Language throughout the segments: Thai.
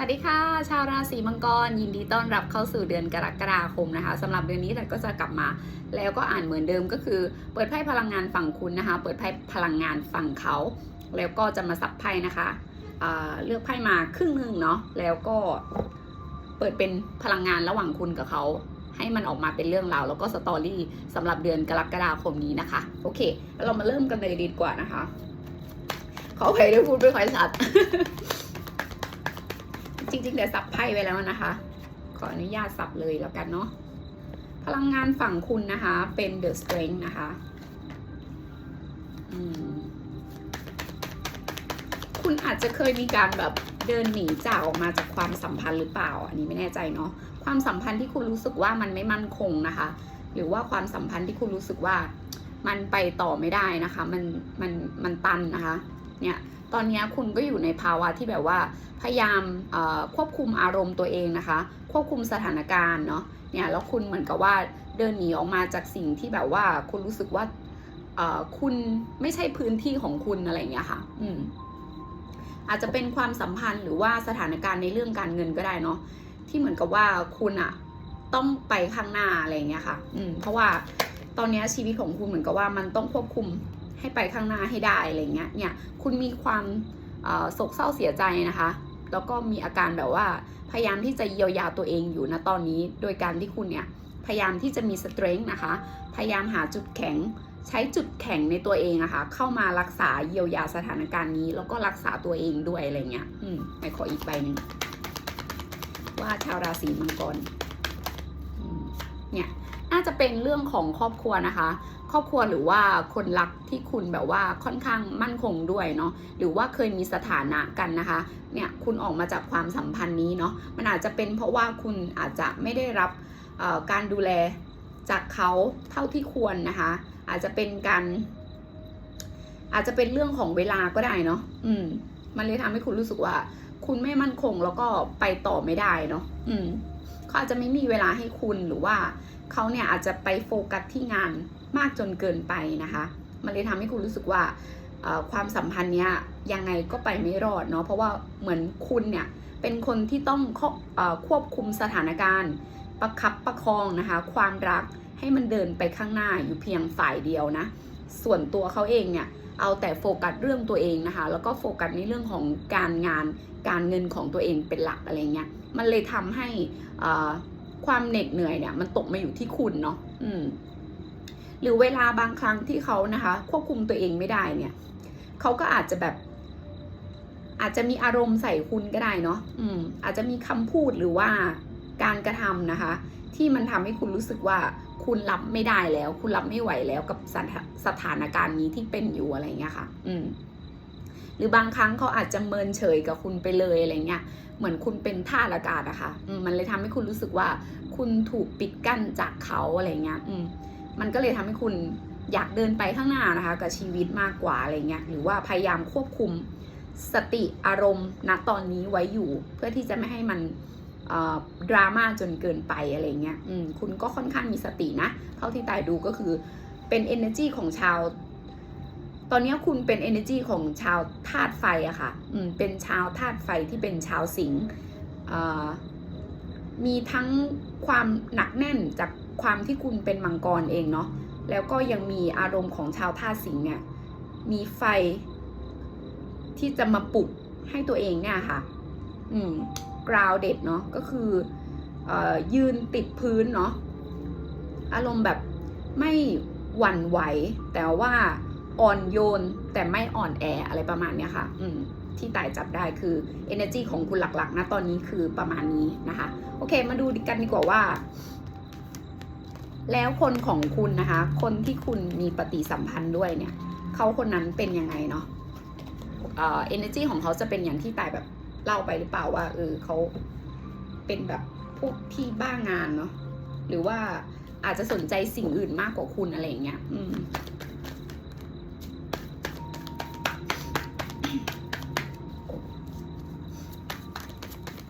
วัสดีค่ะ ชาวราศีมังกร ยินดีต้อนรับเข้าสู่เดือนกรกฎาคมนะคะสำหรับเดือนนี้แต่ก็จะกลับมาแล้วก็อ่านเหมือนเดิมก็คือ เปิดไพ่พลังงานฝั่งคุณนะคะ เปิดไพ่พลังงานฝั่งเขา แล้วก็จะมาสับไพ่นะคะอ่าเลือกไพ่มาครึ่งหนึ่งเนาะแล้วก็เปิดเป็นพลังงานระหว่างคุณกับเขา ให้มันออกมาเป็นเรื่องราวแล้วก็สตอรี่สำหรับเดือนกรกฎาคมนี้นะคะโอเค เรามาเริ่มกันเลยดีกว่านะคะ ขออภัยด้วยพูดไม่ค่อยชัด จริงๆเดี๋ยวสับไพ่ไปแล้วนะคะ ขออนุญาตสับเลยแล้วกันเนาะพลังงานฝั่งคุณนะคะเป็น The Strength นะคะคุณอาจจะเคยมีการแบบเดินหนีจากออกมาจากความสัมพันธ์หรือเปล่า อันนี้ไม่แน่ใจเนาะความสัมพันธ์ที่คุณรู้สึกว่ามันไม่มั่นคงนะคะ หรือว่าความสัมพันธ์ที่คุณรู้สึกว่ามันไปต่อไม่ได้นะคะ มันมันมันตันนะคะ เนี่ยตอนนี้คุณก็อยู่ในภาวะที่แบบว่าพยายามควบคุมอารมณ์ตัวเองนะคะ ควบคุมสถานการณ์เนาะเนี่ยแล้วคุณเหมือนกับว่าเดินหนีออกมาจากสิ่งที่แบบว่าคุณรู้สึกว่าคุณไม่ใช่พื้นที่ของคุณอะไรอย่างเงี้ยค่ะ อืมอาจจะเป็นความสัมพันธ์หรือว่าสถานการณ์ในเรื่องการเงินก็ได้เนาะที่เหมือนกับว่าคุณอะต้องไปข้างหน้าอะไรอย่างเงี้ยค่ะ อืมเพราะว่าตอนนี้ชีวิตของคุณเหมือนกับว่ามันต้องควบคุม ให้ไปข้างหน้าให้ได้อะไรเงี้ยเนี่ยคุณมีความโศกเศร้าเสียใจนะคะ แล้วก็มีอาการแบบว่าพยายามที่จะเยียวยาตัวเองอยู่นะตอนนี้ โดยการที่คุณเนี่ยพยายามที่จะมีสเตรน g ์นะคะ พยายามหาจุดแข็งใช้จุดแข็งในตัวเองอะคะ่ะ เข้ามารักษาเยียวยาสถานการณ์นี้ แล้วก็รักษาตัวเองด้วยอะไรเงี้ย อืมไปขออีกใบหนึ่งว่าชาวราศีมังกร เนี่ยน่าจะเป็นเรื่องของครอบครัวนะคะ ครอบครัวหรือว่าคนรักที่คุณแบบว่าค่อนข้างมั่นคงด้วยเนาะหรือว่าเคยมีสถานะกันนะคะเนี่ยคุณออกมาจากความสัมพันธ์นี้เนาะมันอาจจะเป็นเพราะว่าคุณอาจจะไม่ได้รับการดูแลจากเขาเท่าที่ควรนะคะ อาจจะเป็นการอาจจะเป็นเรื่องของเวลาก็ได้เนาะอืม มันเลยทำให้คุณรู้สึกว่า คุณไม่มั่นคงแล้วก็ไปต่อไม่ได้เนาะอืม เขาอาจจะไม่มีเวลาให้คุณหรือว่าเขาเนี่ยอาจจะไปโฟกัสที่งานมากจนเกินไปนะคะ มันเลยทำให้คุณรู้สึกว่าความสัมพันธ์เนี้ยยังไงก็ไปไม่รอดเนาะเพราะว่าเหมือนคุณเนี่ยเป็นคนที่ต้องควบคุมสถานการณ์ประคับประคองนะคะ ความรักให้มันเดินไปข้างหน้าอยู่เพียงฝ่ายเดียวนะ ส่วนตัวเขาเองเนี่ยเอาแต่โฟกัสเรื่องตัวเองนะคะ แล้วก็โฟกัสในเรื่องของการงาน การเงินของตัวเองเป็นหลักอะไรเงี้ย มันเลยทำให้ความเหน็ดเหนื่อยเนี่ย มันตกมาอยู่ที่คุณเนาะอืม หรือเวลาบางครั้งที่เขานะคะ ควบคุมตัวเองไม่ได้เนี่ยเขาก็อาจจะแบบ อาจจะมีอารมณ์ใส่คุณก็ได้เนาะอืม อาจจะมีคำพูดหรือว่าการกระทำนะคะ ที่มันทำให้คุณรู้สึกว่าคุณรับไม่ได้แล้ว คุณรับไม่ไหวแล้วกับสถานการณ์นี้ที่เป็นอยู่อะไรเงี้ยค่ะ อืม หรือบางครั้งเขาอาจจะเมินเฉยกับคุณไปเลยอะไรเงี้ยเหมือนคุณเป็นท่าอากาศอะค่ะมันเลยทำให้คุณรู้สึกว่า คุณถูกปิดกั้นจากเขาอะไรเงี้ยอืมมันก็เลยทำให้คุณอยากเดินไปข้างหน้านะคะ กับชีวิตมากกว่าอะไรเงี้ยหรือว่าพยายามควบคุมสติอารมณ์ณตอนนี้ไว้อยู่ เพื่อที่จะไม่ให้มันดราม่าจนเกินไปอะไรเงี้ยคุณก็ค่อนข้างมีสตินะ เท่าที่ตายดูก็คือเป็น energy ของชาว ตอนนี้คุณเป็น energy ของชาวธาตุไฟอะค่ะ อืม เป็นชาวธาตุไฟที่เป็นชาวสิงห์มีทั้งความหนักแน่นจากความที่คุณเป็นมังกรเองเนาะ แล้วก็ยังมีอารมณ์ของชาวธาตุสิงห์เนี่ย มีไฟที่จะมาปลุกให้ตัวเองเนี่ยค่ะ อืมกราวเด็ดเนาะ ก็คืออยืนติดพื้นเนาะ อารมณ์แบบไม่หวั่นไหว แต่ว่า อ่อนโยนแต่ไม่อ่อนแออะไรประมาณเนี้ยค่ะ อืมที่ตายจับได้คือ energy ของคุณหลักๆนะตอนนี้คือประมาณนี้นะคะ โอเค มาดูกันดีกว่าว่า แล้วคนของคุณนะคะ คนที่คุณมีปฏิสัมพันธ์ด้วยเนี่ยเขาคนนั้นเป็นยังไงเนาะเอ่อ energy ของเขาจะเป็นอย่างที่ตายแบบเล่าไปหรือเปล่าว่าเออเขาเป็นแบบพวกที่บ้างานเนาะหรือว่าอาจจะสนใจสิ่งอื่นมากกว่าคุณอะไรอย่างเงี้ย อืม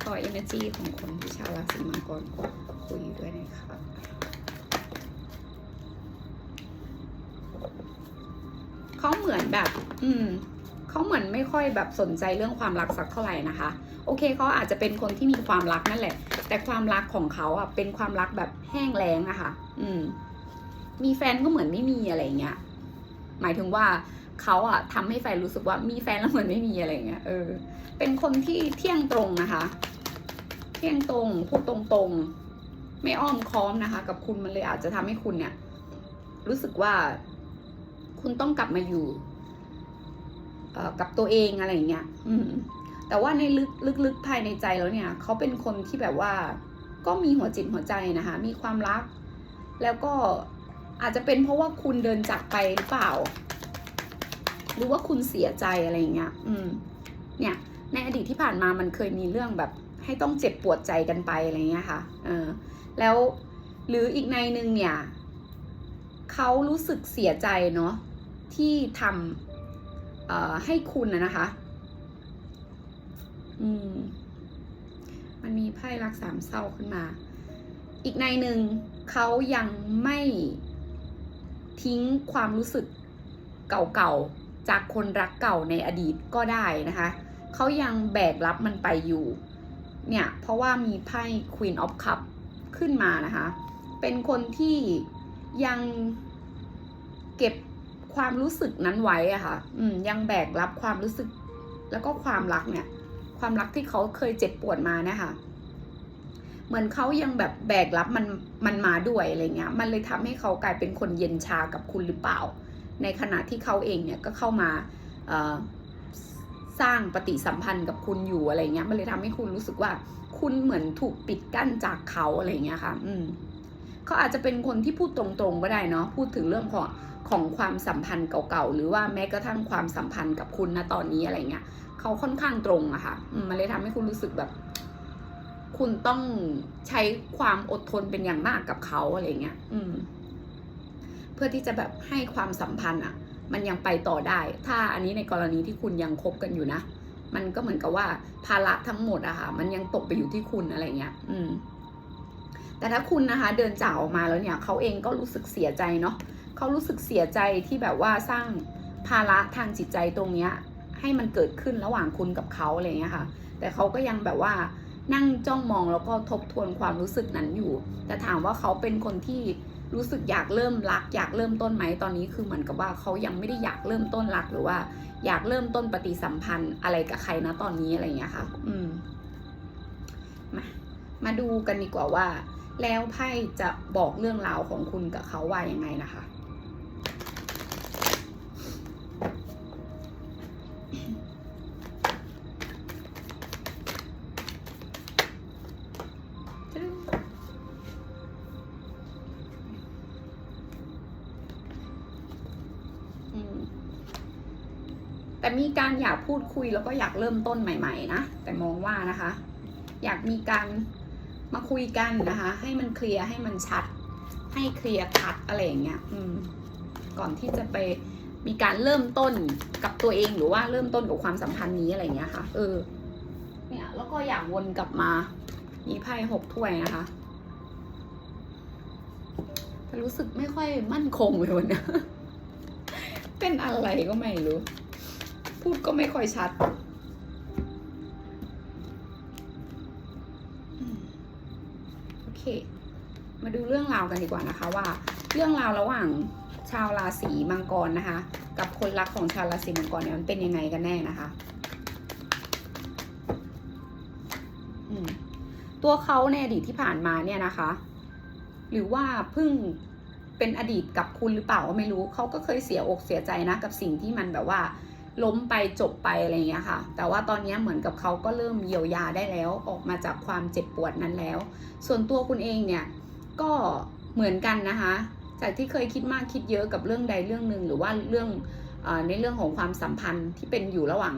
ขอ energy ของคนที่ชาวราศีมังกรคุยด้วยนะคะเขาเหมือนแบบ อืมเขาเหมือนไม่ค่อยแบบสนใจเรื่องความรักสักเท่าไหร่นะคะ โอเคเขาอาจจะเป็นคนที่มีความรักนั่นแหละ แต่ความรักของเขาอะเป็นความรักแบบแห้งแล้งอะค่ะ อืม มีแฟนก็เหมือนไม่มีอะไรเงี้ย หมายถึงว่าเขาอะทำให้แฟนรู้สึกว่ามีแฟนแล้วเหมือนไม่มีอะไรเงี้ย เออ เป็นคนที่เที่ยงตรงนะคะ เที่ยงตรงพูดตรงๆ ไม่อ้อมค้อมนะคะ กับคุณมันเลยอาจจะทำให้คุณเนี่ย รู้สึกว่าคุณต้องกลับมาอยู่กับตัวเองอะไรอย่างเงี้ยอืมแต่ว่าในลึกลึกๆภายในใจแล้วเนี่ยเขาเป็นคนที่แบบว่า ก็มีหัวจิตหัวใจนะคะ มีความรัก แล้วก็อาจจะเป็นเพราะว่าคุณเดินจากไปหรือเปล่า หรือว่าคุณเสียใจอะไรอย่างเงี้ย อืม เนี่ย ในอดีตที่ผ่านมามันเคยมีเรื่องแบบ ให้ต้องเจ็บปวดใจกันไปอะไรเงี้ยค่ะเออแล้วหรืออีกในหนึ่งเนี่ยเขารู้สึกเสียใจเนาะที่ทำออให้คุณนะนะคะ อืม มันมีไพ่รักสามเศร้าขึ้นมา อีกในหนึ่งเขายังไม่ทิ้งความรู้สึกเก่าๆ จากคนรักเก่าในอดีตก็ได้นะคะ เขายังแบกรับมันไปอยู่ เนี่ยเพราะว่ามีไพ่ Queen of Cup ขึ้นมานะคะ เป็นคนที่ยังเก็บความรู้สึกนั้นไว้อะค่ะยังแบกรับความรู้สึกแล้วก็ความรักเนี่ย ความรักที่เขาเคยเจ็บปวดมานี่ยค่ะเหมือนเขายังแบบแบกรับมันมันมาด้วยอะไรเงี้ย มันเลยทำให้เขากลายเป็นคนเย็นชากับคุณหรือเปล่า ในขณะที่เขาเองเนี่ยก็เข้ามา สร้างปฏิสัมพันธ์กับคุณอยู่อะไรเงี้ย มันเลยทำให้คุณรู้สึกว่า คุณเหมือนถูกปิดกั้นจากเขาอะไรเงี้ยค่ะ อืมเขาอาจจะเป็นคนที่พูดตรงๆก็ได้เนาะ พูดถึงเรื่องของของความสัมพันธ์เก่าๆ หรือว่าแม้กระทั่งความสัมพันธ์กับคุณณตอนนี้อะไรเงี้ย เขาค่อนข้างตรงอะค่ะมมันเลยทำให้คุณรู้สึกแบบ คุณต้องใช้ความอดทนเป็นอย่างมากกับเขาอะไรเงี้ย อืม เพื่อที่จะแบบให้ความสัมพันธ์อะ มันยังไปต่อได้ ถ้าอันนี้ในกรณีที่คุณยังคบกันอยู่นะ มันก็เหมือนกับว่าภาระทั้งหมดอะค่ะ มันยังตกไปอยู่ที่คุณอะไรเงี้ย อืม แต่ถ้าคุณนะคะ เดินจากออกมาแล้วเนี่ยเขาเองก็รู้สึกเสียใจเนาะเขารู้สึกเสียใจที่แบบว่าสร้างภาระทางจิตใจตรงเนี้ย ให้มันเกิดขึ้นระหว่างคุณกับเขาอะไรเงี้ยค่ะ แต่เขาก็ยังแบบว่านั่งจ้องมองแล้วก็ทบทวนความรู้สึกนั้นอยู่ แต่ถามว่าเขาเป็นคนที่ รู้สึกอยากเริ่มรัก อยากเริ่มต้นไหมตอนนี้คือเหมือนกับว่าเขายังไม่ได้อยากเริ่มต้นรักหรือว่า อยากเริ่มต้นปฏิสัมพันธ์อะไรกับใครนะตอนนี้อะไรเงี้ยค่ะ อืมมามาดูกันดีกว่าว่า แล้วไพ่จะบอกเรื่องราวของคุณกับเขาว่ายังไงนะคะ การอยากพูดคุยแล้วก็อยากเริ่มต้นใหม่ ๆ นะ แต่มองว่านะคะ อยากมีการมาคุยกันนะคะ ให้มันเคลียร์ให้มันชัด ให้เคลียร์คัดอะไรอย่างเงี้ยอืมก่อนที่จะไปมีการเริ่มต้นกับตัวเองหรือว่าเริ่มต้นกับความสัมพันธ์นี้อะไรเงี้ยค่ะ เออ เนี่ยแล้วก็อยากวนกลับมา มีไพ่หกถ้วยนะคะรู้สึกไม่ค่อยมั่นคงเลยวันนี้เป็นอะไรก็ไม่รู้ พูดก็ไม่ค่อยชัด โอเค มาดูเรื่องราวกันดีกว่านะคะว่า เรื่องราวระหว่างชาวราศีมังกรนะคะ กับคนรักของชาวราศีมังกรเนี่ยมันเป็นยังไงกันแน่นะคะตัวเขาในอดีตที่ผ่านมาเนี่ยนะคะ หรือว่าเพิ่งเป็นอดีตกับคุณหรือเปล่าก็ไม่รู้เขาก็เคยเสียอกเสียใจนะกับสิ่งที่มันแบบว่า ล้มไปจบไปอะไรอย่างเงี้ยค่ะ แต่ว่าตอนนี้เหมือนกับเขาก็เริ่มเยียวยาได้แล้วออกมาจากความเจ็บปวดนั้นแล้ว ส่วนตัวคุณเองเนี่ยก็เหมือนกันนะคะ จากที่เคยคิดมากคิดเยอะกับเรื่องใดเรื่องหนึ่งหรือว่าเรื่องอในเรื่องของความสัมพันธ์ที่เป็นอยู่ระหว่าง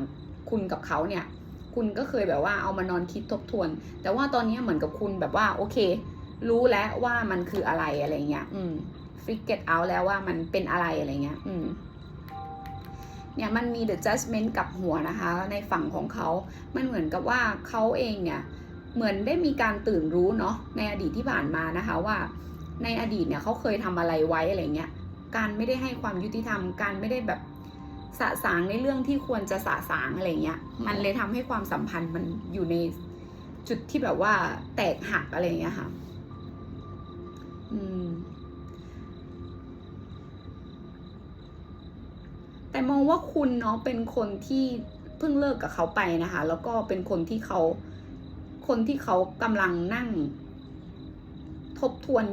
คุณกับเขาเนี่ย คุณก็เคยแบบว่าเอามานอนคิดทบทวน แต่ว่าตอนนี้เหมือนกับคุณแบบว่าโอเค รู้แล้วว่ามันคืออะไรอะไรเงี้ย อืมฟิกเก็ตเอาแล้วว่ามันเป็นอะไรอะไรเงี้ย อืม เนี่ยมันมี the judgment กับหัวนะคะ ในฝั่งของเขา มันเหมือนกับว่าเขาเองเนี่ยเหมือนได้มีการตื่นรู้เนาะในอดีตที่ผ่านมานะคะว่า ในอดีตเนี่ยเขาเคยทำอะไรไว้อะไรเงี้ยการไม่ได้ให้ความยุติธรรม การไม่ได้แบบสะสางในเรื่องที่ควรจะสะสางอะไรเงี้ยมันเลยทำให้ความสัมพันธ์มันอยู่ในจุดที่แบบว่าแตกหักอะไรเงี้ยค่ะ อืม แต่มองว่าคุณเนาะเป็นคนที่เพิ่งเลิกกับเขาไปนะคะ แล้วก็เป็นคนที่เขาคนที่เขากำลังนั่ง ทบทวน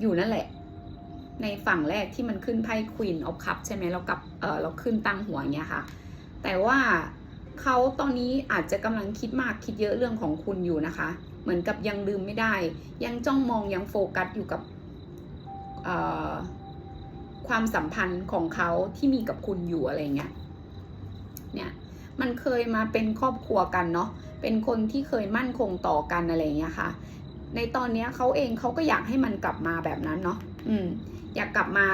อยู่นั่นแหละ ในฝั่งแรกที่มันขึ้นไพ่ Queen of Cup ใช่ไหมเรากับเออเราขึ้นตั้งหัวอย่างเงี้ยค่ะ แต่ว่าเขาตอนนี้อาจจะกำลังคิดมากคิดเยอะเรื่องของคุณอยู่นะคะ เหมือนกับยังลืมไม่ได้ ยังจ้องมองยังโฟกัสอยู่กับเอ่อ ความสัมพันธ์ของเขาที่มีกับคุณอยู่อะไรเงี้ย เนี่ย มันเคยมาเป็นครอบครัวกันเนาะ เป็นคนที่เคยมั่นคงต่อกันอะไรเงี้ยค่ะ ในตอนนี้เขาเองเขาก็อยากให้มันกลับมาแบบนั้นเนาะ อืม อยากกลับมา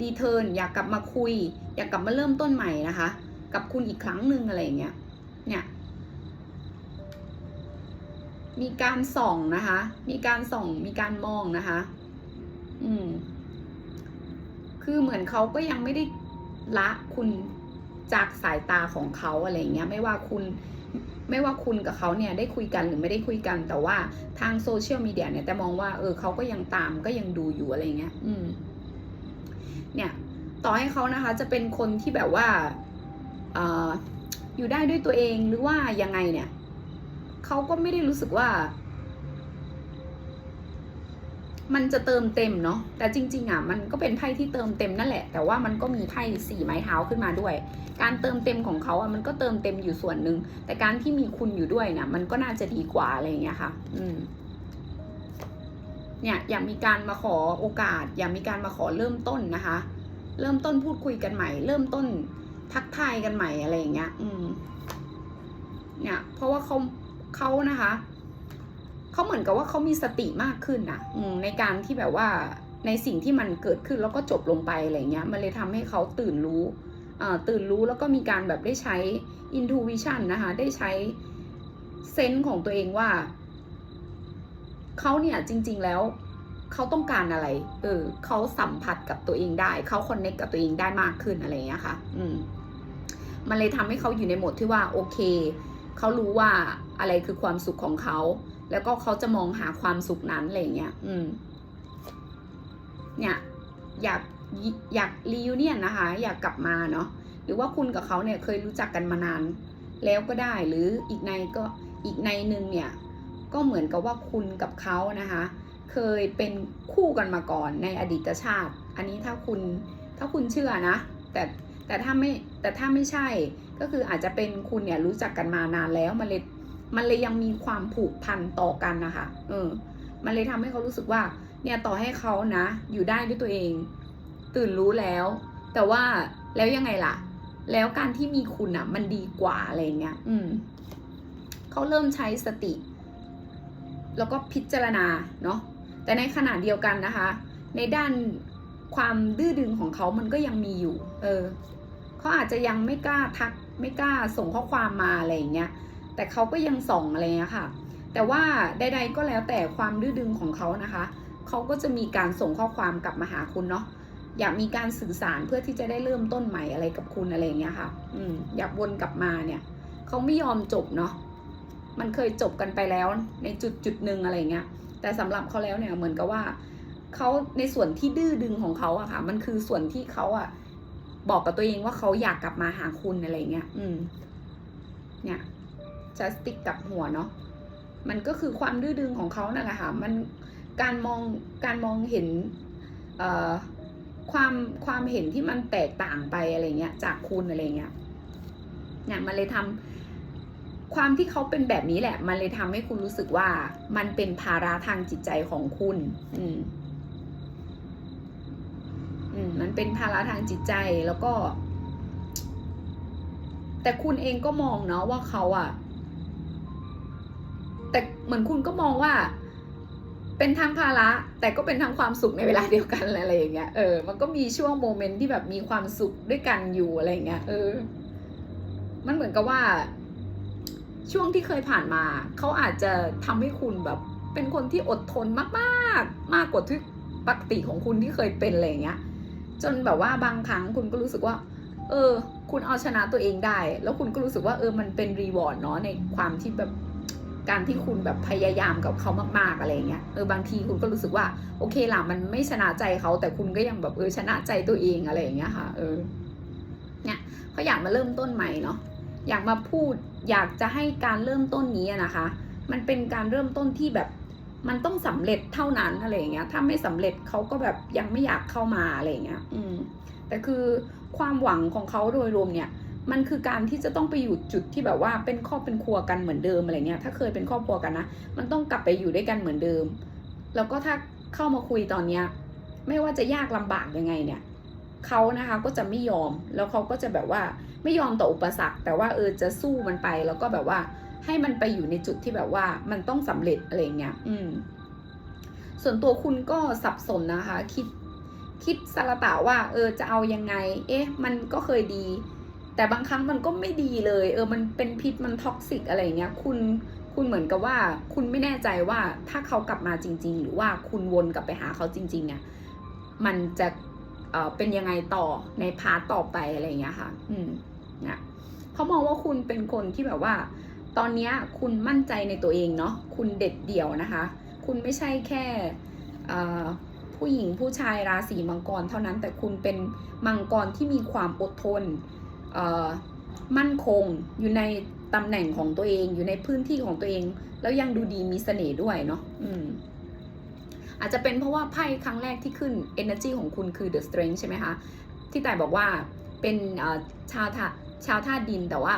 ดีเทิร์น อยากกลับมาคุย อยากกลับมาเริ่มต้นใหม่นะคะ กับคุณอีกครั้งหนึ่งอะไรเงี้ย เนี่ยมีการส่องนะคะ มีการส่อง มีการมองนะคะ อืม คือเหมือนเขาก็ยังไม่ได้ละคุณจากสายตาของเขาอะไรอย่างเงี้ยไม่ว่าคุณไม่ว่าคุณกับเขาเนี่ยได้คุยกันหรือไม่ได้คุยกัน แต่ว่าทางโซเชียลมีเดียเนี่ยแต่มองว่าเออเขาก็ยังตามก็ยังดูอยู่อะไรเงี้ย อืม เนี่ยต่อให้เขานะคะ จะเป็นคนที่แบบว่าเอออยู่ได้ด้วยตัวเองหรือว่ายังไงเนี่ยเขาก็ไม่ได้รู้สึกว่า มันจะเติมเต็มเนาะแต่จริงๆอะมันก็เป็นไพ่ที่เติมเต็มนั่นแหละ แต่ว่ามันก็มีไพ่สี่ไม้เท้าขึ้นมาด้วย การเติมเต็มของเขาอะมันก็เติมเต็มอยู่ส่วนหนึ่งแต่การที่มีคุณอยู่ด้วยเนี่ยมันก็น่าจะดีกว่าอะไรอย่างเงี้ยค่ะ อืมเนี่ยอยากมีการมาขอโอกาส อยากมีการมาขอเริ่มต้นนะคะ เริ่มต้นพูดคุยกันใหม่ เริ่มต้นทักทายกันใหม่อะไรอย่างเงี้ย อืม เนี่ย เพราะว่าเขาเขานะคะ เขาเหมือนกับว่าเขามีสติมากขึ้นนะในการที่แบบว่าในสิ่งที่มันเกิดขึ้นแล้วก็จบลงไปอะไรเงี้ย มันเลยทำให้เขาตื่นรู้ตื่นรู้แล้วก็มีการแบบได้ใช้ intuition นะคะ ได้ใช้เซนส์ของตัวเองว่าเขาเนี่ยจริง ๆแล้วเขาต้องการอะไร เออเขาสัมผัสกับตัวเองได้ เขาคอนเนคกับตัวเองได้มากขึ้นอะไรเงี้ยค่ะ อืม มันเลยทำให้เขาอยู่ในโหมดที่ว่า โอเค เขารู้ว่าอะไรคือความสุขของเขา แล้วก็เขาจะมองหาความสุขนั้นอะไรเงี้ย อืม เนี่ย อยากอยากรีวิเนี่ยนนะคะ อยากกลับมาเนาะหรือว่าคุณกับเขาเนี่ยเคยรู้จักกันมานาน แล้วก็ได้หรืออีกในก็อีกในหนึ่งเนี่ย ก็เหมือนกับว่าคุณกับเขานะคะ เคยเป็นคู่กันมาก่อนในอดีตชาติ อันนี้ถ้าคุณถ้าคุณเชื่อนะ แต่แต่ถ้าไม่แต่ถ้าไม่ใช่ก็คืออาจจะเป็นคุณเนี่ยรู้จักกันมานานแล้วมันเลย มันเลยยังมีความผูกพันต่อกันนะคะ เออ มันเลยทำให้เขารู้สึกว่า เนี่ยต่อให้เขานะ อยู่ได้ด้วยตัวเอง ตื่นรู้แล้ว แต่ว่าแล้วยังไงล่ะ แล้วการที่มีคุณอะ มันดีกว่าอะไรเงี้ย อืมเขาเริ่มใช้สติ แล้วก็พิจารณาเนาะ แต่ในขณะเดียวกันนะคะ ในด้านความดื้อดึงของเขามันก็ยังมีอยู่ เออ เขาอาจจะยังไม่กล้าทัก ไม่กล้าส่งข้อความมาอะไรอย่างเงี้ย แต่เขาก็ยังส่งอะไรเงี้ยค่ะ แต่ว่าใดๆก็แล้วแต่ความดื้อดึงของเขานะคะเขาก็จะมีการส่งข้อความกลับมาหาคุณเนาะอยากมีการสื่อสารเพื่อที่จะได้เริ่มต้นใหม่อะไรกับคุณอะไรเงี้ยค่ะ อืมอยากวนกลับมาเนี่ยเขาไม่ยอมจบเนาะมันเคยจบกันไปแล้วในจุดจุดหนึ่งอะไรเงี้ย แต่สำหรับเขาแล้วเนี่ยเหมือนกับว่าเขาในส่วนที่ดื้อดึงของเขาอะค่ะ มันคือส่วนที่เขาอะบอกกับตัวเองว่าเขาอยากกลับมาหาคุณอะไรเงี้ย อืม เนี่ย จะสติกกับหัวเนาะมันก็คือความดื้อดึงของเขานั่นแหละค่ะมันการมองการมองเห็นความความเห็นที่มันแตกต่างไปอะไรเงี้ยจากคุณอะไรเงี้ยเนี่ยมันเลยทำความที่เขาเป็นแบบนี้แหละ มันเลยทำให้คุณรู้สึกว่ามันเป็นภาระทางจิตใจของคุณ อืมอืมมันเป็นภาระทางจิตใจแล้วก็ แต่คุณเองก็มองเนาะว่าเขาอะ แต่เหมือนคุณก็มองว่า เป็นทางภาระแต่ก็เป็นทางความสุขในเวลาเดียวกันอะไรอย่างเงี้ยเออมันก็มีช่วงโมเมนต์ที่แบบมีความสุขด้วยกันอยู่อะไรอย่างเงี้ยเออ มันเหมือนกับว่า ช่วงที่เคยผ่านมาเขาอาจจะทำให้คุณแบบ เป็นคนที่อดทนมาก ๆ มากกว่าที่ปกติของคุณที่เคยเป็นอะไรอย่างเงี้ย จนแบบว่าบางครั้งคุณก็รู้สึกว่า เออ คุณเอาชนะตัวเองได้ แล้วคุณก็รู้สึกว่าเออมันเป็นรีวอร์ดเนาะในความที่แบบ การที่คุณแบบพยายามกับเขามากๆอะไรเงี้ยเออบางทีคุณก็รู้สึกว่า โอเคล่ะมันไม่ชนะใจเขาแต่คุณก็ยังแบบเออชนะใจตัวเองอะไรเงี้ยค่ะ เออเนี่ยเขาอยากมาเริ่มต้นใหม่เนาะอยากมาพูดอยากจะให้การเริ่มต้นนี้นะคะ มันเป็นการเริ่มต้นที่แบบมันต้องสำเร็จเท่านั้นอะไรเงี้ย ถ้าไม่สำเร็จเขาก็แบบยังไม่อยากเข้ามาอะไรเงี้ย อืม แต่คือความหวังของเขาโดยรวมเนี่ย มันคือการที่จะต้องไปอยู่จุดที่แบบว่าเป็นครอบเป็นครัวกันเหมือนเดิมอะไรเงี้ยถ้าเคยเป็นครอบครัวกันนะมันต้องกลับไปอยู่ด้วยกันเหมือนเดิม แล้วก็ถ้าเข้ามาคุยตอนเนี้ยไม่ว่าจะยากลำบากยังไงเนี่ยเขานะคะก็จะไม่ยอมแล้วเขาก็จะแบบว่าไม่ยอมต่ออุปสรรค แต่ว่าเออจะสู้มันไปแล้วก็แบบว่าให้มันไปอยู่ในจุดที่แบบว่ามันต้องสำเร็จอะไรเงี้ยอืม ส่วนตัวคุณก็สับสนนะคะ คิดคิดสารตะว่า เออจะเอายังไง เอ๊ะ มันก็เคยดี แต่บางครั้งมันก็ไม่ดีเลย เออมันเป็นพิษมันท็อกซิกอะไรเงี้ยคุณคุณเหมือนกับว่า คุณไม่แน่ใจว่าถ้าเขากลับมาจริง ๆ หรือว่าคุณวนกลับไปหาเขาจริง ๆ เนี่ย มันจะเอ่อเป็นยังไงต่อในพาร์ตต่อไปอะไรเงี้ยค่ะ อืมนี่ยเขามองว่าคุณเป็นคนที่แบบว่า ตอนนี้คุณมั่นใจในตัวเองเนาะคุณเด็ดเดี่ยวนะคะ คุณไม่ใช่แค่อ่อผู้หญิงผู้ชายราศีมังกรเท่านั้นแต่คุณเป็นมังกรที่มีความอดทน มั่นคงอยู่ในตำแหน่งของตัวเองอยู่ในพื้นที่ของตัวเอง แล้วยังดูดีมีเสน่ห์ด้วยเนาะอืมอาจจะเป็นเพราะว่าไพ่ครั้งแรกที่ขึ้น energy ของคุณคือ the strength ใช่ไหมคะ ที่แต่บอกว่าเป็นชาวธาชาวธาตุดินแต่ว่า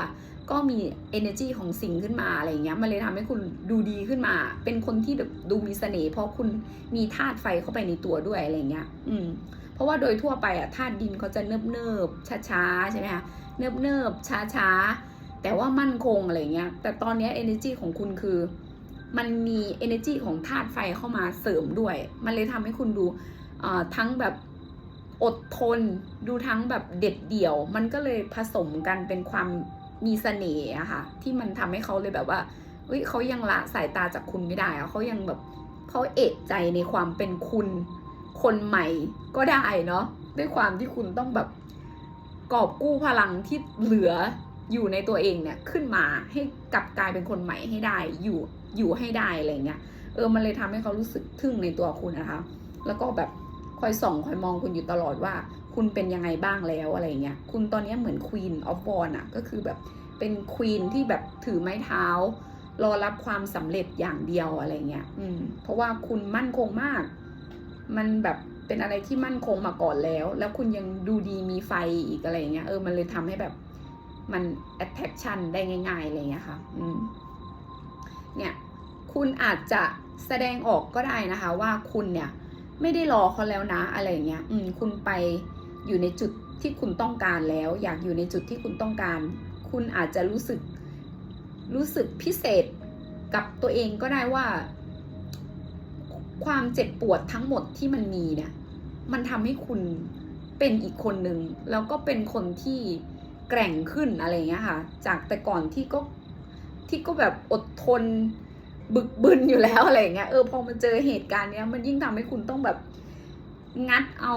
ก็มี energy ของสิงขึ้นมาอะไรอย่างเงี้ยมันเลยทำให้คุณดูดีขึ้นมา เป็นคนที่ดูมีเสน่ห์เพราะคุณมีธาตุไฟเข้าไปในตัวด้วยอะไรเงี้ย อืม ราะว่าโดยทั่วไปอะธาตุดินเขาจะเนิบเนิบช้าช้าๆใช่ไหมคะเนิบเนิบช้าช้าๆแต่ว่ามั่นคงอะไรเงี้ย แต่ตอนเนี้ย energy ของคุณคือ มันมี energy ของธาตุไฟเข้ามาเสริมด้วย มันเลยทำให้คุณดูทั้งแบบอดทน ดูทั้งแบบเด็ดเดี่ยว มันก็เลยผสมกันเป็นความมีเสน่ห์อะค่ะ ที่มันทำให้เขาเลยแบบว่าเฮ้ยเขายังละสายตาจากคุณไม่ได้อะเขายังแบบเขาเอกใจในความเป็นคุณ คนใหม่ก็ได้เนาะด้วยความที่คุณต้องแบบกอบกู้พลังที่เหลืออยู่ในตัวเองเนี่ยขึ้นมาให้กลับกลายเป็นคนใหม่ให้ได้อยู่อยู่ให้ได้อะไรเงี้ยเออมันเลยทำให้เขารู้สึกทึ่งในตัวคุณนะคะ แล้วก็แบบคอยส่องคอยมองคุณอยู่ตลอดว่า คุณเป็นยังไงบ้างแล้วอะไรเงี้ยคุณตอนนี้เหมือนควีนออฟวอนอะก็คือแบบเป็นควีนที่แบบถือไม้เท้ารอรับความสำเร็จอย่างเดียวอะไรเงี้ยอืมเพราะว่าคุณมั่นคงมาก มันแบบเป็นอะไรที่มั่นคงมาก่อนแล้ว แล้วคุณยังดูดีมีไฟอีกอะไรเงี้ยเออมันเลยทำให้แบบมัน attraction ได้ง่ายๆอะไรเงี้ยค่ะอืมเนี่ยคุณอาจจะแสดงออกก็ได้นะคะ ว่าคุณเนี่ยไม่ได้รอเขาแล้วนะอะไรเงี้ย อืมคุณไปอยู่ในจุดที่คุณต้องการแล้ว อยากอยู่ในจุดที่คุณต้องการ คุณอาจจะรู้สึกรู้สึกพิเศษกับตัวเองก็ได้ว่า ความเจ็บปวดทั้งหมดที่มันมีเนี่ย มันทำให้คุณเป็นอีกคนหนึ่งแล้วก็เป็นคนที่แกร่งขึ้นอะไรเงี้ยค่ะ จากแต่ก่อนที่ก็ที่ก็แบบอดทนบึกบึนอยู่แล้วอะไรเงี้ยเออพอมาเจอเหตุการณ์เนี้ยมันยิ่งทำให้คุณต้องแบบงัดเอา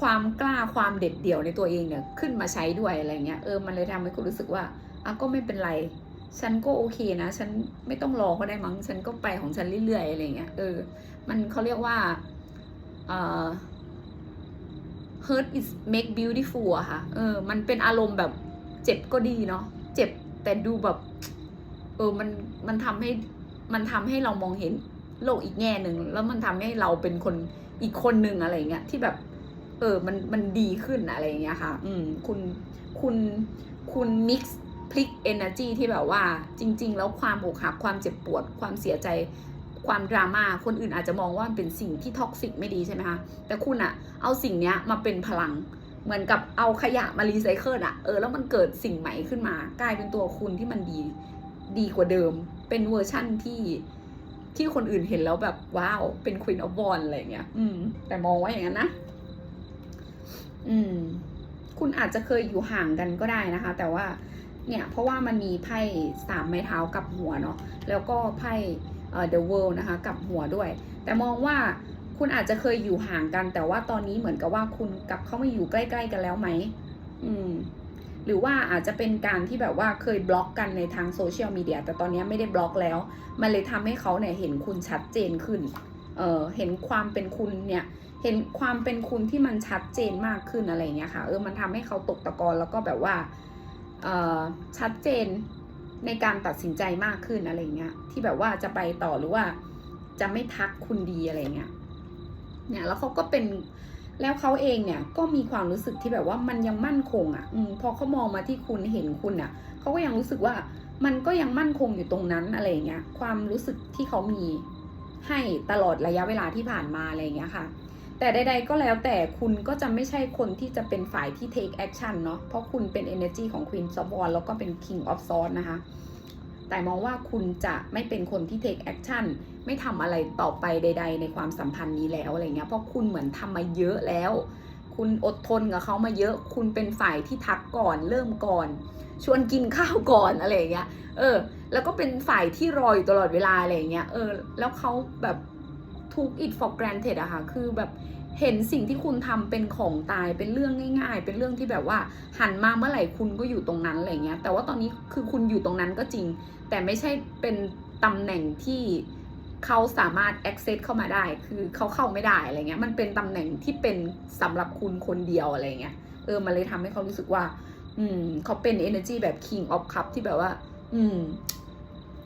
ความกล้าความเด็ดเดี่ยวในตัวเองเนี่ยขึ้นมาใช้ด้วยอะไรเงี้ยเออมันเลยทำให้คุณรู้สึกว่าอะก็ไม่เป็นไร ฉันก็โอเคนะ ฉันไม่ต้องรอก็ได้มั้ง ฉันก็ไปของฉันเรื่อยๆอะไรเงี้ย เออ มันเขาเรียกว่าเอ่อ hurt is make beautiful อะค่ะ เออ มันเป็นอารมณ์แบบเจ็บก็ดีเนาะ เจ็บแต่ดูแบบ เออ มัน มันทำให้ มันทำให้เรามองเห็นโลกอีกแง่หนึ่ง แล้วมันทำให้เราเป็นคนอีกคนหนึ่งอะไรเงี้ย ที่แบบ เออ มัน มันดีขึ้นอะไรเงี้ยค่ะ อืม คุณ คุณ คุณ mix พลิก energy ที่แบบว่าจริง ๆ แล้วความอกหักความเจ็บปวด ความเสียใจความดราม่าคนอื่นอาจจะมองว่ามันเป็นสิ่งที่ท็อกซิกไม่ดีใช่ไหมคะ แต่คุณอะเอาสิ่งเนี้ยมาเป็นพลัง เหมือนกับเอาขยะมารีไซเคิลอะเออแล้วมันเกิดสิ่งใหม่ขึ้นมา กลายเป็นตัวคุณที่มันดีดีกว่าเดิม เป็นเวอร์ชั่นที่ที่คนอื่นเห็นแล้วแบบว้าวเป็น Queen of w a n อะไรเงี้ย อืม แต่มองว่าอย่างนั้นนะ อืม คุณอาจจะเคยอยู่ห่างกันก็ได้นะคะ แต่ว่า เนี่ยเพราะว่ามันมีไพ่สามไม้เท้ากับหัวเนาะแล้วก็ไพ่เอ่อ The World นะคะกับหัวด้วย แต่มองว่าคุณอาจจะเคยอยู่ห่างกัน แต่ว่าตอนนี้เหมือนกับว่าคุณกลับเข้ามาอยู่ใกล้ ๆ กันแล้วไหมอืมหรือว่าอาจจะเป็นการที่แบบว่าเคยบล็อกกันในทางโซเชียลมีเดียแต่ตอนนี้ไม่ได้บล็อกแล้ว มันเลยทำให้เขาเนี่ยเห็นคุณชัดเจนขึ้น เออเห็นความเป็นคุณเนี่ย เห็นความเป็นคุณที่มันชัดเจนมากขึ้นอะไรเงี้ยค่ะ เออ มันทำให้เขาตกตะกอนแล้วก็แบบว่า ชัดเจนในการตัดสินใจมากขึ้นอะไรเงี้ยที่แบบว่าจะไปต่อหรือว่าจะไม่ทักคุณดีอะไรเงี้ยเนี่ยแล้วเขาก็เป็นแล้วเขาเองเนี่ยก็มีความรู้สึกที่แบบว่ามันยังมั่นคงอะ่ะอืมพอเขามองมาที่คุณเห็นคุณอะ่ะเขาก็ยังรู้สึกว่ามันก็ยังมั่นคงอยู่ตรงนั้นอะไรเงี้ยความรู้สึกที่เขามีให้ตลอดระยะเวลาที่ผ่านมาอะไรเงี้ยค่ะ แต่ใดๆก็แล้วแต่คุณก็จะไม่ใช่คนที่จะเป็นฝ่ายที่ take action เนาะเพราะคุณเป็น energy ของ Queen of w a n d แล้วก็เป็น King of s w o r d นะคะ แต่มองว่าคุณจะไม่เป็นคนที่ take action ไม่ทำอะไรต่อไปใด ๆ ในความสัมพันธ์นี้แล้วอะไรเงี้ยเพราะคุณเหมือนทำมาเยอะแล้ว คุณอดทนกับเขามาเยอะ คุณเป็นฝ่ายที่ทักก่อนเริ่มก่อน ชวนกินข้าวก่อนอะไรเงี้ยเออ แล้วก็เป็นฝ่ายที่รออยู่ตลอดเวลาอะไรเงี้ยเออ แล้วเขาแบบ took it for granted อะค่ะ คือแบบเห็นสิ่งที่คุณทำเป็นของตายเป็นเรื่องง่าย ๆ เป็นเรื่องที่แบบว่าหันมาเมื่อไหร่คุณก็อยู่ตรงนั้นอะไรเงี้ย แต่ว่าตอนนี้คือคุณอยู่ตรงนั้นก็จริง แต่ไม่ใช่เป็นตำแหน่งที่เขาสามารถ access เข้ามาได้ คือเขาเข้าไม่ได้อะไรเงี้ย มันเป็นตำแหน่งที่เป็นสำหรับคุณคนเดียวอะไรเงี้ย เออ มันเลยทำให้เขารู้สึกว่า อืม เขาเป็น energy แบบ king of cup ที่แบบว่า อืม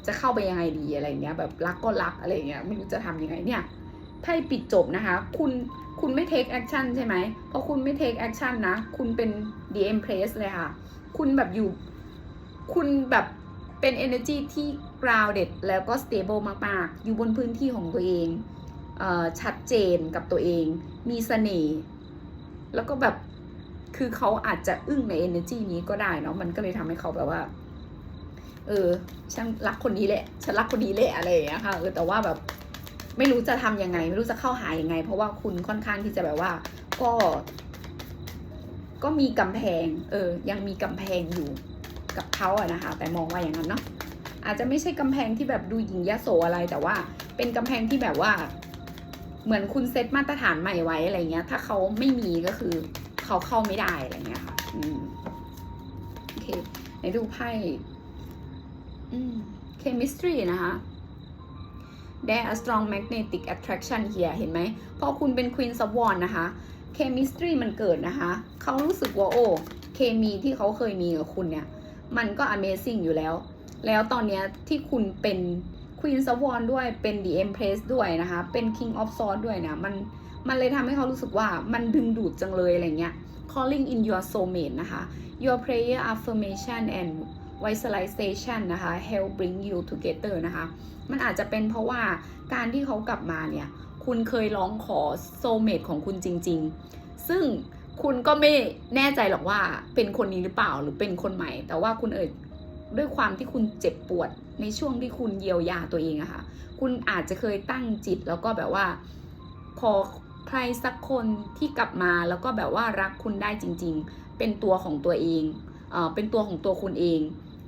จะเข้าไปยังไงดีอะไรเงี้ยแบบรักก็รักอะไรเงี้ยไม่รู้จะทำยังไงเนี่ยไพ่ปิดจบนะคะ คุณคุณไม่ take action ใช่ไหมพอคุณไม่ take action นะ คุณเป็น the empress เลยค่ะ คุณแบบอยู่ คุณแบบเป็น energy ที่ grounded แล้วก็ stable มากๆ อยู่บนพื้นที่ของตัวเองเออชัดเจนกับตัวเอง มีเสน่ห์แล้วก็แบบคือเขาอาจจะอึ้งใน energy นี้ก็ได้เนาะมันก็เลยทำให้เขาแบบว่า เออฉันรักคนนี้แหละฉันรักคนนี้แหละอะไรอย่างเงี้ยค่ะเออแต่ว่าแบบไม่รู้จะทำยังไง ไม่รู้จะเข้าหายังไง เพราะว่าคุณค่อนข้างที่จะแบบว่า ก็ ก็มีกำแพง เออ ยังมีกำแพงอยู่กับเขาอะนะคะ แต่มองว่าอย่างนั้นเนาะอาจจะไม่ใช่กำแพงที่แบบดูหญิงยโสอะไรแต่ว่า เป็นกำแพงที่แบบว่า เหมือนคุณเซตมาตรฐานใหม่ไว้อะไรเงี้ย ถ้าเขาไม่มีก็คือเขาเข้าไม่ได้อะไรเงี้ยค่ะ อืมโอเคในดูไพ่ chemistry นะคะ there a strong magnetic attraction here เห็นไหม พอคุณเป็น Queen of w a n d นะคะ chemistry มันเกิดนะคะ เขารู้สึกว่าโอ้ เคมีที่เขาเคยมีกับคุณเนี่ย มันก็ amazing อยู่แล้ว แล้วตอนเนี้ยที่คุณเป็น Queen of w a n d ด้วย เป็น The Empress ด้วยนะคะ เป็น King of Swords ด้วยนะ มัน มันเลยทำให้เขารู้สึกว่ามันดึงดูดจังเลยอะไรเงี้ย calling in your soulmate นะคะ your prayer affirmation and visualization นะคะ help bring you together นะคะ มันอาจจะเป็นเพราะว่าการที่เขากลับมาเนี่ย คุณเคยร้องขอโซเมตของคุณจริง ๆ ซึ่งคุณก็ไม่แน่ใจหรอกว่าเป็นคนนี้หรือเปล่าหรือเป็นคนใหม่ แต่ว่าคุณเอ่ยด้วยความที่คุณเจ็บปวดในช่วงที่คุณเยียวยาตัวเองอะค่ะ คุณอาจจะเคยตั้งจิตแล้วก็แบบว่า พอใครสักคนที่กลับมาแล้วก็แบบว่ารักคุณได้จริง ๆ เป็นตัวของตัวเองเอ่อเป็นตัวของตัวคุณเอง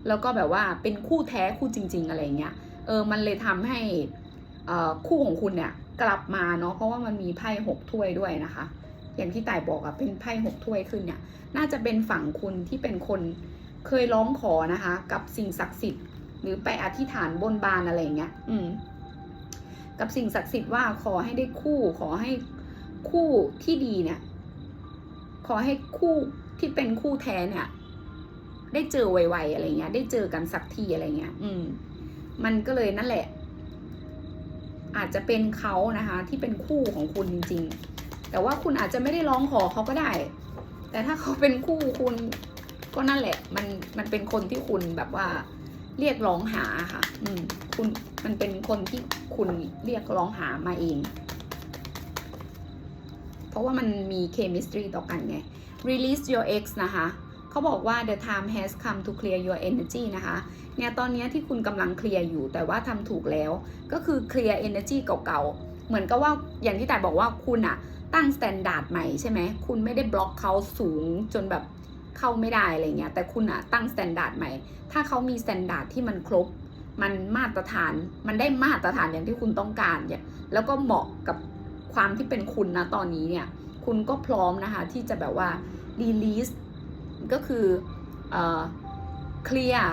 แล้วก็แบบว่าเป็นคู่แท้คู่จริง ๆ อะไรเงี้ย เออ มันเลยทำให้คู่ของคุณเนี่ยกลับมาเนาะ เพราะว่ามันมีไพ่หกถ้วยด้วยนะคะ อย่างที่ต่ายบอกอะเป็นไพ่หกถ้วยขึ้นเนี่ย น่าจะเป็นฝั่งคุณที่เป็นคนเคยร้องขอนะคะ กับสิ่งศักดิ์สิทธิ์ หรือไปอธิษฐานบนบานอะไรเงี้ย อืม กับสิ่งศักดิ์สิทธิ์ว่าขอให้ได้คู่ ขอให้คู่ที่ดีเนี่ย ขอให้คู่ที่เป็นคู่แท้เนี่ย ได้เจอไวๆอะไรเงี้ย ได้เจอกันสักทีอะไรเงี้ย อืม มันก็เลยนั่นแหละ อาจจะเป็นเขานะคะ ที่เป็นคู่ของคุณจริง ๆ แต่ว่าคุณอาจจะไม่ได้ร้องขอเขาก็ได้ แต่ถ้าเขาเป็นคู่คุณก็นั่นแหละ มันมันเป็นคนที่คุณแบบว่า เรียกร้องหาค่ะ อืม คุณมันเป็นคนที่คุณเรียกร้องหามาเอง เพราะว่ามันมี chemistry ต่อกันไง release your ex นะคะ เขาบอกว่า the time has come to clear your energy นะคะ เนี่ยตอนนี้ที่คุณกำลังเคลียร์อยู่แต่ว่าทำถูกแล้ว ก็คือเคลียร์ energy เก่าๆ เหมือนกับว่าอย่างที่แต่บอกว่าคุณอะตั้ง standard ใหม่ใช่ไหม คุณไม่ได้บล็อกเขาสูงจนแบบเข้าไม่ได้อะไรเงี้ย แต่คุณอะตั้ง standard ใหม่ ถ้าเขามี standard ที่มันครบ มันมาตรฐาน มันได้มาตรฐานอย่างที่คุณต้องการเนี่ยแล้วก็เหมาะกับความที่เป็นคุณนะตอนนี้เนี่ย คุณก็พร้อมนะคะที่จะแบบว่า release ก็คือเคลียร์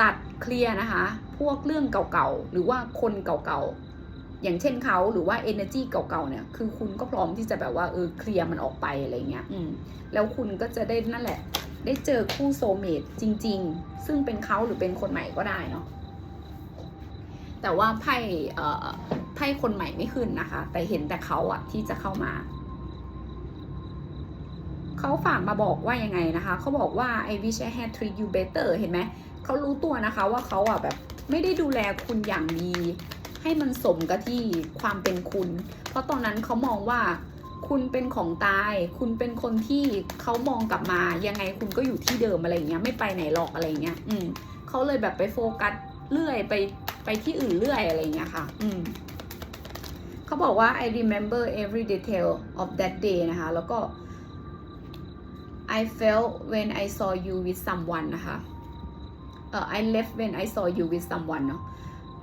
ตัดเคลียร์นะคะ พวกเรื่องเก่าๆ หรือว่าคนเก่าๆ อย่างเช่นเขาหรือว่า energy เก่าๆ เนี่ย คือคุณก็พร้อมที่จะแบบว่าเออเคลียร์มันออกไปอะไรเงี้ย อืม แล้วคุณก็จะได้นั่นแหละ ได้เจอคู่โซเมตจริง ๆ ซึ่งเป็นเขาหรือเป็นคนใหม่ก็ได้เนาะ แต่ว่าไพ่ไพ่คนใหม่ไม่ขึ้นนะคะ แต่เห็นแต่เขาอะที่จะเข้ามา เขาฝากมาบอกว่ายังไงนะคะเขาบอกว่า I wish I had treat you better เห็นไหมเขารู้ตัวนะคะว่าเขาอะแบบไม่ได้ดูแลคุณอย่างดี ให้มันสมกับที่ความเป็นคุณ เพราะตอนนั้นเขามองว่าคุณเป็นของตาย คุณเป็นคนที่เขามองกลับมายังไงคุณก็อยู่ที่เดิมอะไรเงี้ยไม่ไปไหนหรอกอะไรเงี้ย อืมเขาเลยแบบไปโฟกัสเรื่อยไปไปที่อื่นเรื่อยอะไรเงี้ยค่ะ อืมเขาบอกว่า I remember every detail of that day นะคะ แล้วก็ I felt when I saw you with someone นะคะเอ่อ I left when I saw you with someone เนาะ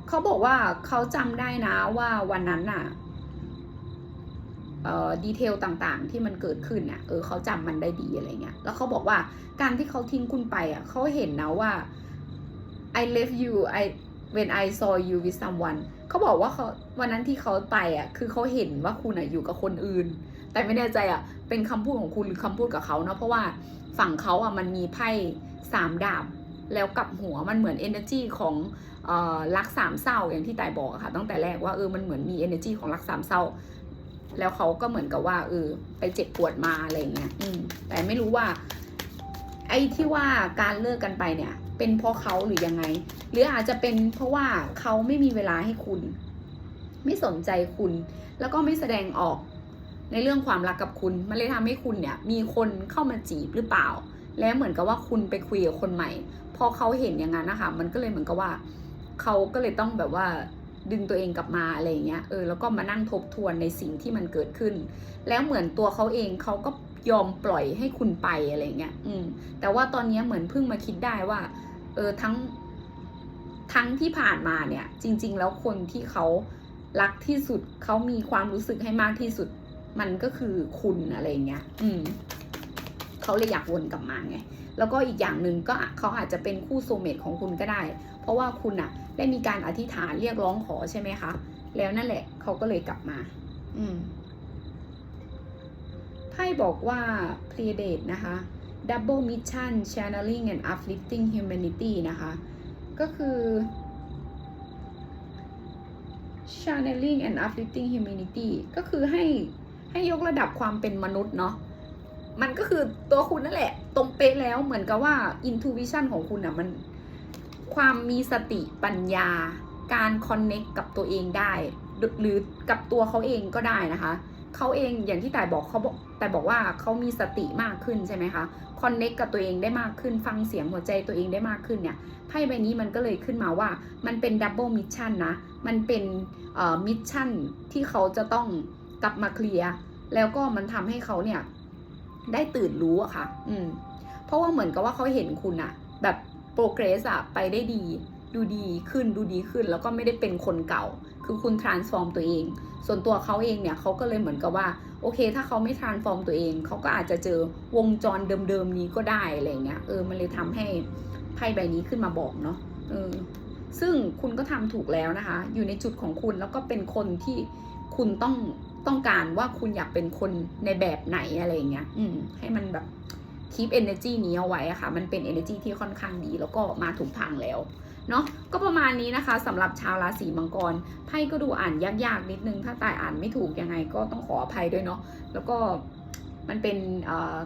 เขาบอกว่าเขาจำได้นะว่าวันนั้นน่ะเอ่อดีเทลต่างๆ ที่มันเกิดขึ้นน่ะเออเขาจำมันได้ดีอะไรเงี้ยแล้วเขาบอกว่าการที่เขาทิ้งคุณไปอะเขาเห็นนะว่า I left you I when I saw you with someone เขาบอกว่าเขาวันนั้นที่เขาไปอะคือเขาเห็นว่าคุณอะอยู่กับคนอื่น แต่ไม่แน่ใจอะ เป็นคำพูดของคุณหรือคำพูดกับเขาเนาะเพราะว่าฝั่งเขาอะมันมีไพ่สามดาบแล้วกับหัวมันเหมือน energy ของออรักสามเศร้าอย่างที่ตายบอกค่ะตั้งแต่แรกว่าเออมันเหมือนมี energy ของรักสามเศร้า แล้วเขาก็เหมือนกับว่าเออไปเจ็บปวดมาอะไรเงี้ยอืมแต่ไม่รู้ว่า ไอ้ที่ว่าการเลิกกันไปเนี่ย เป็นเพราะเขาหรือยังไง หรืออาจจะเป็นเพราะว่าเขาไม่มีเวลาให้คุณ ไม่สนใจคุณ แล้วก็ไม่แสดงออก ในเรื่องความรักกับคุณ มันเลยทำให้คุณเนี่ยมีคนเข้ามาจีบหรือเปล่า แล้วเหมือนกับว่าคุณไปคุยกับคนใหม่ พอเขาเห็นอย่างนั้นนะคะ มันก็เลยเหมือนกับว่าเขาก็เลยต้องแบบว่าดึงตัวเองกลับมาอะไรอย่างเงี้ย เออ แล้วก็มานั่งทบทวนในสิ่งที่มันเกิดขึ้น แล้วเหมือนตัวเขาเองเขาก็ยอมปล่อยให้คุณไปอะไรเงี้ย อืม แต่ว่าตอนนี้เหมือนเพิ่งมาคิดได้ว่า เออ ทั้ง ทั้งที่ผ่านมาเนี่ย จริง ๆ แล้วคนที่เขารักที่สุด เขามีความรู้สึกให้มากที่สุด มันก็คือคุณอะไรเงี้ย อืมเขาเลยอยากวนกลับมาไง แล้วก็อีกอย่างหนึ่งก็เขาอาจจะเป็นคู่โซลเมตของคุณก็ได้ เพราะว่าคุณอะได้มีการอธิษฐานเรียกร้องขอใช่ไหมคะ แล้วนั่นแหละเขาก็เลยกลับมา อืมไพ่บอกว่า predate นะคะ double mission channeling and uplifting humanity นะคะ ก็คือ channeling and uplifting humanity ก็คือให้ ให้ยกระดับความเป็นมนุษย์เนาะมันก็คือตัวคุณนั่นแหละ ตรงเป๊ะแล้วเหมือนกับว่า intuition ของคุณอะมันความมีสติปัญญา การคอนเน็กกับตัวเองได้ หรือกับตัวเขาเองก็ได้นะคะเขาเองอย่างที่แต่ายบอกเขาบอกแต่บอกว่าเขามีสติมากขึ้นใช่ไหมคะคอนเน็กกับตัวเองได้มากขึ้น ฟังเสียงหัวใจตัวเองได้มากขึ้นเนี่ยไพ่ใบนี้มันก็เลยขึ้นมาว่า มันเป็นดับเบิลมิชชั่นนะ มันเป็นมิชชั่นที่เขาจะต้อง กลับมาเคลียร์แล้วก็มันทำให้เขาเนี่ยได้ตื่นรู้อะค่ะ อืม เพราะว่าเหมือนกับว่าเขาเห็นคุณอะแบบโปรเกรสอะไปได้ดี ดูดีขึ้นดูดีขึ้น แล้วก็ไม่ได้เป็นคนเก่า คือคุณ transform ตัวเอง ส่วนตัวเขาเองเนี่ยเขาก็เลยเหมือนกับว่า โอเค ถ้าเขาไม่ transform ตัวเอง เขาก็อาจจะเจอวงจรเดิมๆนี้ก็ได้อะไรเงี้ย เออ มันเลยทำให้ไพ่ใบนี้ขึ้นมาบอกเนาะ เออ ซึ่งคุณก็ทำถูกแล้วนะคะ อยู่ในจุดของคุณแล้วก็เป็นคนที่คุณต้อง ต้องการว่าคุณอยากเป็นคนในแบบไหนอะไรเงี้ย อืม ให้มันแบบ keep energy นี้เอาไว้อะค่ะ มันเป็น energy ที่ค่อนข้างดี แล้วก็มาถูกทางแล้วเนาะก็ประมาณนี้นะคะสำหรับชาวราศีมังกรไพ่ก็ดูอ่านยากๆนิดนึง ถ้าตายอ่านไม่ถูกยังไงก็ต้องขออภัยด้วยเนาะแล้วก็มันเป็น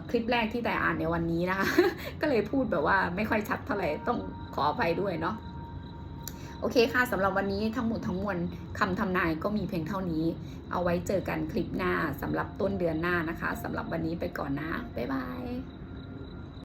คลิปแรกที่แต่อ่านในวันนี้นะคะ ก็เลยพูดแบบว่าไม่ค่อยชัดเท่าไหร่ต้องขออภัยด้วยเนาะ โอเคค่ะสำหรับวันนี้ทั้งหมดทั้งมวลคำทำนายก็มีเพียงเท่านี้ เอาไว้เจอกันคลิปหน้าสำหรับต้นเดือนหน้านะคะสำหรับวันนี้ไปก่อนนะ บ๊ายบาย